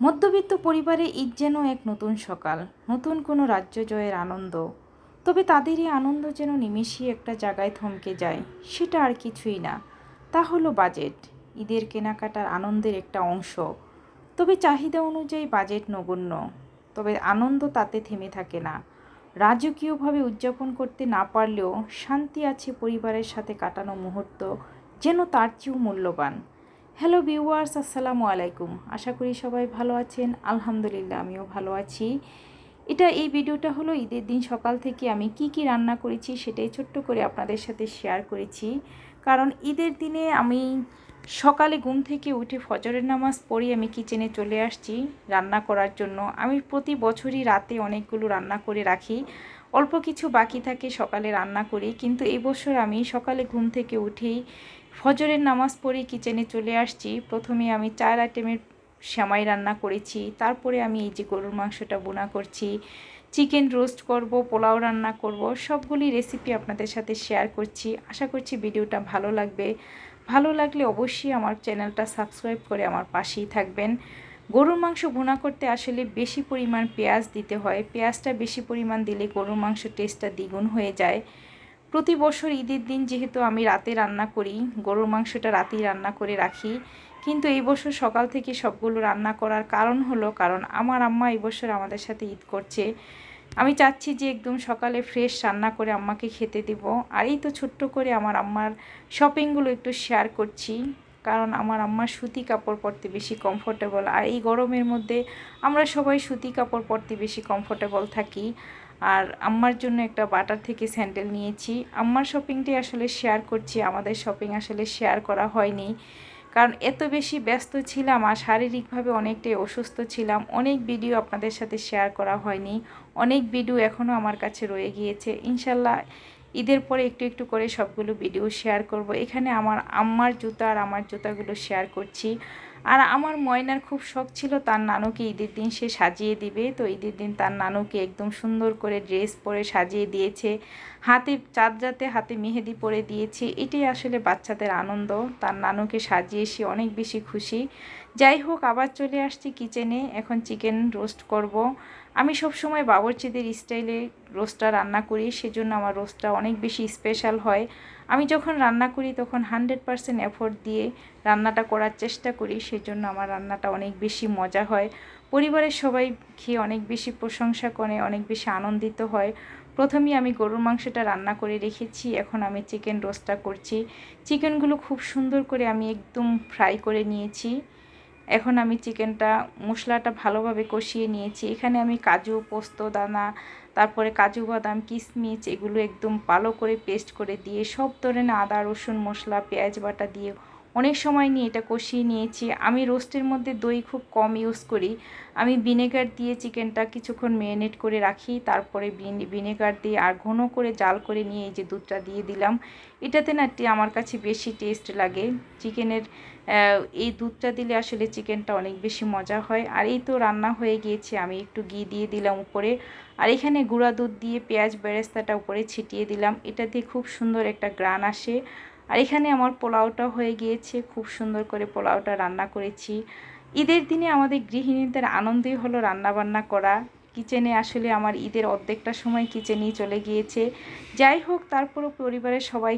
মধ্যবিত্ত পরিবারে ঈদ যেন এক নতুন সকাল, নতুন কোনো রাজ্য জয়ের আনন্দ। তবে তাদের এই আনন্দ যেন নিমেষেই একটা জায়গায় থমকে যায়, সেটা আর কিছুই না। তা হলো বাজেট, ঈদের কেনাকাটার আনন্দের একটা অংশ। তবে চাহিদা অনুযায়ী বাজেট নগণ্য, তবে আনন্দ তাতে থেমে থাকে না। রাজকীয়ভাবে উদযাপন করতে না পারলেও শান্তি আছে পরিবারের সাথে কাটানো মুহূর্ত যেন তার চেয়েও মূল্যবান। হ্যালো ভিউয়ার্স, আসসালামু আলাইকুম। আশা করি সবাই ভালো আছেন। আলহামদুলিল্লাহ, আমিও ভালো আছি। এটা এই ভিডিওটা হলো ঈদের দিন সকাল থেকে আমি কি কি রান্না করেছি সেটাই ছোট্ট করে আপনাদের সাথে শেয়ার করেছি। কারণ ঈদের দিনে আমি সকালে ঘুম থেকে উঠে ফজরের নামাজ পড়ি আমি কিচেনে চলে আসছি রান্না করার জন্য। আমি প্রতি বছরই রাতে অনেকগুলো রান্না করে রাখি। অল্প কিছু বাকি থাকে সকালে রান্না করি। কিন্তু এই বছর আমি সকালে ঘুম থেকে উঠেই ফজরের নামাজ পড়ে কিচেনে চলে আসছি। প্রথমে আমি চার আইটেমের শ্যামাই রান্না করেছি। তারপরে আমি এই যে গরুর মাংসটা বোনা করছি। চিকেন রোস্ট করব, পোলাও রান্না করব, সবগুলি রেসিপি আপনাদের সাথে শেয়ার করছি। আশা করছি ভিডিওটা ভালো লাগবে। ভালো লাগলে অবশ্যই আমার চ্যানেলটা সাবস্ক্রাইব করে আমার পাশেই থাকবেন। গরুর মাংস ভুনা করতে আসলে বেশি পরিমাণ পেঁয়াজ দিতে হয়। পেঁয়াজটা বেশি পরিমাণ দিলে গরুর মাংস টেস্টটা দ্বিগুণ হয়ে যায়। প্রতি বছর ঈদের দিন যেহেতু আমি রাতে রান্না করি, গরুর মাংসটা রাতেই রান্না করে রাখি। কিন্তু এই বছর সকাল থেকে সবগুলো রান্না করার কারণ হলো, কারণ আমার আম্মা এই বছর আমাদের সাথে ঈদ করছে। আমি চাচ্ছি যে একদম সকালে ফ্রেশ রান্না করে আম্মাকে খেতে দিব। আর এই তো ছোট্ট করে আমার আম্মার শপিংগুলো একটু শেয়ার করছি, কারণ আমার আম্মার সুতি কাপড় পরতে বেশি কমফোর্টেবল আর এই গরমের মধ্যে আমরা সবাই সুতি কাপড় পরতে বেশি কমফোর্টেবল থাকি। আর আম্মার জন্য একটা বাটার থেকে স্যান্ডেল নিয়েছি। আম্মার শপিংটি আসলে শেয়ার করছি, আমাদের শপিং আসলে শেয়ার করা হয়নি। কারণ এত বেশি ব্যস্ত ছিলাম আর শারীরিকভাবে অনেকটাই অসুস্থ ছিলাম। অনেক ভিডিও আপনাদের সাথে শেয়ার করা হয়নি। অনেক ভিডিও এখনও আমার কাছে রয়ে গিয়েছে। ইনশাল্লাহ ঈদের পরে একটু একটু করে সবগুলো ভিডিও শেয়ার করব। এখানে আমার আম্মার জুতা আর আমার জুতাগুলো শেয়ার করছি। আর আমার ময়নার খুব শখ ছিল তার নানুকে ঈদের দিন সে সাজিয়ে দিবে। তো ঈদের দিন তার নানুকে একদম সুন্দর করে ড্রেস পরে সাজিয়ে দিয়েছে। হাতে চাঁদরাতে হাতে মেহেদি পরে দিয়েছে। এটাই আসলে বাচ্চাদের আনন্দ। তার নানুকে সাজিয়ে সে অনেক বেশি খুশি। যাই হোক, আবার চলে আসছি কিচেনে এখন চিকেন রোস্ট করব। আমি সব সময় বাবরচিদের স্টাইলে রোস্টটা রান্না করি, সেজন্য আমার রোস্টটা অনেক বেশি স্পেশাল হয়। আমি যখন রান্না করি তখন হান্ড্রেড পারসেন্ট এফোর্ট দিয়ে রান্নাটা করার চেষ্টা করি, সেজন্য আমার রান্নাটা অনেক বেশি মজা হয়। পরিবারের সবাই খেয়ে অনেক বেশি প্রশংসা করে, অনেক বেশি আনন্দিত হয়। প্রথমেই আমি গরুর মাংসটা রান্না করে রেখেছি, এখন আমি চিকেন রোস্টটা করছি। চিকেনগুলো খুব সুন্দর করে আমি একদম ফ্রাই করে নিয়েছি। এখন আমি চিকেনটা, মশলাটা ভালোভাবে কষিয়ে নিয়েছি। এখানে আমি কাজু, পোস্ত, দানা, তারপরে কাজু, বাদাম কিশমিচ এগুলো একদম ভালো করে পেস্ট করে দিয়ে সব ধরনের আদা, রসুন, মশলা, পেঁয়াজ, বাটা দিয়ে অনেক সময় নিয়ে এটা কষিয়ে নিয়েছি। আমি রোস্টের মধ্যে দই খুব কম ইউজ করি। আমি ভিনেগার দিয়ে চিকেনটা কিছুক্ষণ ম্যারিনেট করে রাখি, তারপরে ভিনেগার দিয়ে আর ঘন করে জাল করে নিয়ে এই যে দুধটা দিয়ে দিলাম। এটাতে না আমার কাছে বেশি টেস্ট লাগে। চিকেনের এই দুধটা দিলে আসলে চিকেনটা অনেক বেশি মজা হয়। আর এই তো রান্না হয়ে গিয়েছে, আমি একটু ঘি দিয়ে দিলাম উপরে। আর এখানে গুঁড়া দুধ দিয়ে পেঁয়াজ বেরেস্তাটা উপরে ছিটিয়ে দিলাম। এটা দিয়ে খুব সুন্দর একটা গ্রান আসে। আর এখানে আমার পোলাওটা হয়ে গিয়েছে, খুব সুন্দর করে পোলাওটা রান্না করেছি। ঈদের দিনে আমাদের গৃহিণীদের আনন্দই হলো রান্নাবান্না করা। কিচেনে আসলে আমার ঈদের অর্ধেকটা সময় কিচেনেই চলে গিয়েছে। যাই হোক, তারপরও পরিবারের সবাই